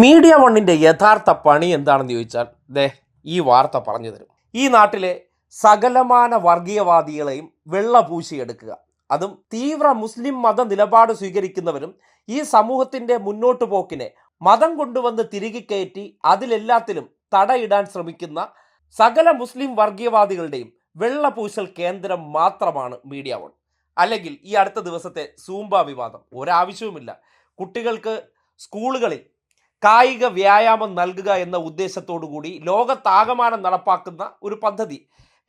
Media വണ്ണിന്റെ യഥാർത്ഥ പണി എന്താണെന്ന് ചോദിച്ചാൽ ദേ ഈ വാർത്ത പറഞ്ഞു തരും. ഈ നാട്ടിലെ സകലമാന വർഗീയവാദികളെയും വെള്ളപൂശിയെടുക്കുക. അതും തീവ്ര മുസ്ലിം മത നിലപാട് സ്വീകരിക്കുന്നവരും ഈ സമൂഹത്തിന്റെ മുന്നോട്ടു പോക്കിനെ മതം കൊണ്ടുവന്ന് തിരികെ കയറ്റി അതിലെല്ലാത്തിലും തടയിടാൻ ശ്രമിക്കുന്ന സകല മുസ്ലിം വർഗീയവാദികളുടെയും വെള്ളപൂശൽ കേന്ദ്രം മാത്രമാണ് മീഡിയ വൺ. അല്ലെങ്കിൽ ഈ അടുത്ത ദിവസത്തെ സൂംബ വിവാദം. ഒരാവശ്യവുമില്ല. കുട്ടികൾക്ക് സ്കൂളുകളിൽ കായിക വ്യായാമം നൽകുക എന്ന ഉദ്ദേശത്തോടു കൂടി ലോകത്താകമാനം നടപ്പാക്കുന്ന ഒരു പദ്ധതി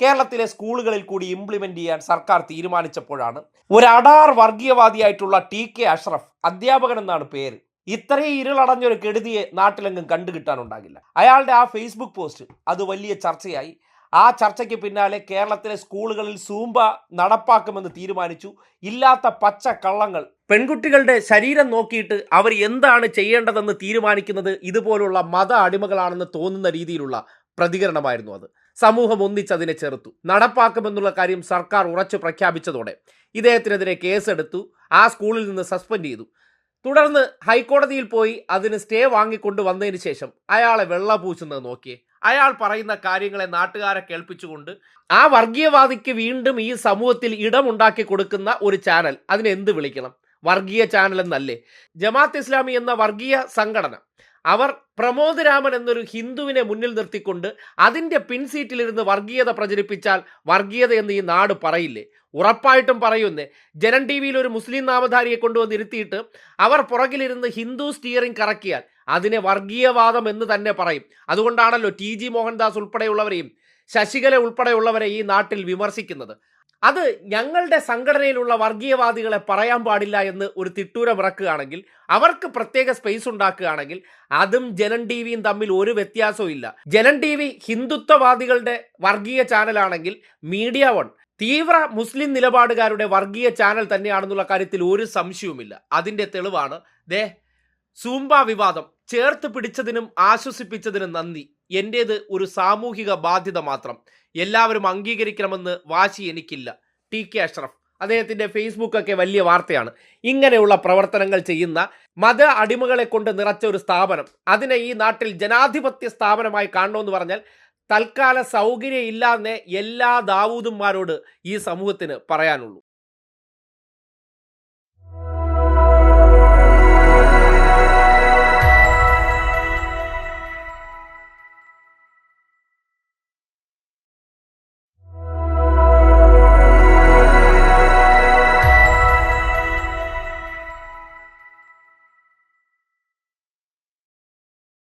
കേരളത്തിലെ സ്കൂളുകളിൽ കൂടി ഇംപ്ലിമെന്റ് ചെയ്യാൻ സർക്കാർ തീരുമാനിച്ചപ്പോഴാണ്. ഒരു അടാർ വർഗീയവാദിയായിട്ടുള്ള ടി കെ അഷ്റഫ് അധ്യാപകൻ എന്നാണ് പേര്. ഇത്രയും ഇരുളടഞ്ഞൊരു കെടുതിയെ നാട്ടിലെങ്ങും കണ്ടുകിട്ടാനുണ്ടാകില്ല. അയാളുടെ ആ ഫേസ്ബുക്ക് പോസ്റ്റ് അത് വലിയ ചർച്ചയായി. ആ ചർച്ചയ്ക്ക് പിന്നാലെ കേരളത്തിലെ സ്കൂളുകളിൽ സൂമ്പ നടപ്പാക്കുമെന്ന് തീരുമാനിച്ചു. ഇല്ലാത്ത പച്ച കള്ളങ്ങൾ. പെൺകുട്ടികളുടെ ശരീരം നോക്കിയിട്ട് അവർ എന്താണ് ചെയ്യേണ്ടതെന്ന് തീരുമാനിക്കുന്നത് ഇതുപോലുള്ള മത അടിമകളാണെന്ന് തോന്നുന്ന രീതിയിലുള്ള പ്രതികരണമായിരുന്നു അത്. സമൂഹം ഒന്നിച്ചതിനെ ചെറുത്തു. നടപ്പാക്കുമെന്നുള്ള കാര്യം സർക്കാർ ഉറച്ചു പ്രഖ്യാപിച്ചതോടെ ഇദ്ദേഹത്തിനെതിരെ കേസെടുത്തു. ആ സ്കൂളിൽ നിന്ന് സസ്പെൻഡ് ചെയ്തു. തുടർന്ന് ഹൈക്കോടതിയിൽ പോയി അതിന് സ്റ്റേ വാങ്ങിക്കൊണ്ട് വന്നതിന് ശേഷം അയാളെ വെള്ള വെള്ളപൂശുന്നത് നോക്കിയേ. അയാൾ പറയുന്ന കാര്യങ്ങളെ നാട്ടുകാരെ കേൾപ്പിച്ചുകൊണ്ട് ആ വർഗീയവാദിക്ക് വീണ്ടും ഈ സമൂഹത്തിൽ ഇടമുണ്ടാക്കി കൊടുക്കുന്ന ഒരു ചാനൽ അതിനെ എന്ത് വിളിക്കണം? വർഗീയ ചാനൽ എന്നല്ലേ? ജമാഅത്ത് ഇസ്ലാമി എന്ന വർഗീയ സംഘടന അവർ പ്രമോദ് രാമൻ എന്നൊരു ഹിന്ദുവിനെ മുന്നിൽ നിർത്തിക്കൊണ്ട് അതിന്റെ പിൻസീറ്റിലിരുന്ന് വർഗീയത പ്രചരിപ്പിച്ചാൽ വർഗീയത എന്ന് ഈ നാട് പറയില്ലേ? ഉറപ്പായിട്ടും പറയുന്നേ ജനൻ ടി വിയിൽ ഒരു മുസ്ലിം നാമധാരിയെ കൊണ്ടുവന്ന് ഇരുത്തിയിട്ട് അവർ പുറകിലിരുന്ന് ഹിന്ദു സ്റ്റിയറിംഗ് കറക്കിയാൽ അതിനെ വർഗീയവാദം എന്ന് തന്നെ പറയും. അതുകൊണ്ടാണല്ലോ ടി ജി മോഹൻദാസ് ഉൾപ്പെടെയുള്ളവരെയും ശശികല ഉൾപ്പെടെയുള്ളവരെ ഈ നാട്ടിൽ വിമർശിക്കുന്നത്. അത് ഞങ്ങളുടെ സംഘടനയിലുള്ള വർഗീയവാദികളെ പറയാൻ പാടില്ല എന്ന് ഒരു തിട്ടൂരം ഇറക്കുകയാണെങ്കിൽ അവർക്ക് പ്രത്യേക സ്പേസ് ഉണ്ടാക്കുകയാണെങ്കിൽ അതും ജനൻ ടി വിയും തമ്മിൽ ഒരു വ്യത്യാസവും ഇല്ല. ജനൻ ടി വി ഹിന്ദുത്വവാദികളുടെ വർഗീയ ചാനലാണെങ്കിൽ മീഡിയ വൺ. തീവ്ര മുസ്ലിം നിലപാടുകാരുടെ വർഗീയ ചാനൽ തന്നെയാണെന്നുള്ള കാര്യത്തിൽ ഒരു സംശയവുമില്ല. അതിന്റെ തെളിവാണ് ദേ സൂംബ വിവാദം. ചേർത്ത് പിടിച്ചതിനും ആശ്വസിപ്പിച്ചതിനും നന്ദി. എന്റേത് ഒരു സാമൂഹിക ബാധ്യത മാത്രം. എല്ലാവരും അംഗീകരിക്കണമെന്ന് വാശി എനിക്കില്ല. ടി. കെ. അഷ്റഫ്. അദ്ദേഹത്തിന്റെ ഫേസ്ബുക്കൊക്കെ വലിയ വാർത്തയാണ്. ഇങ്ങനെയുള്ള പ്രവർത്തനങ്ങൾ ചെയ്യുന്ന മത അടിമകളെ കൊണ്ട് നിറച്ച ഒരു സ്ഥാപനം. അതിനെ ഈ നാട്ടിൽ ജനാധിപത്യ സ്ഥാപനമായി കാണണമെന്ന് പറഞ്ഞാൽ തൽക്കാല സൗകര്യം ഇല്ലാന്നേ എല്ലാ ദാവൂദന്മാരോട് ഈ സമൂഹത്തിന് പറയാനുള്ളൂ.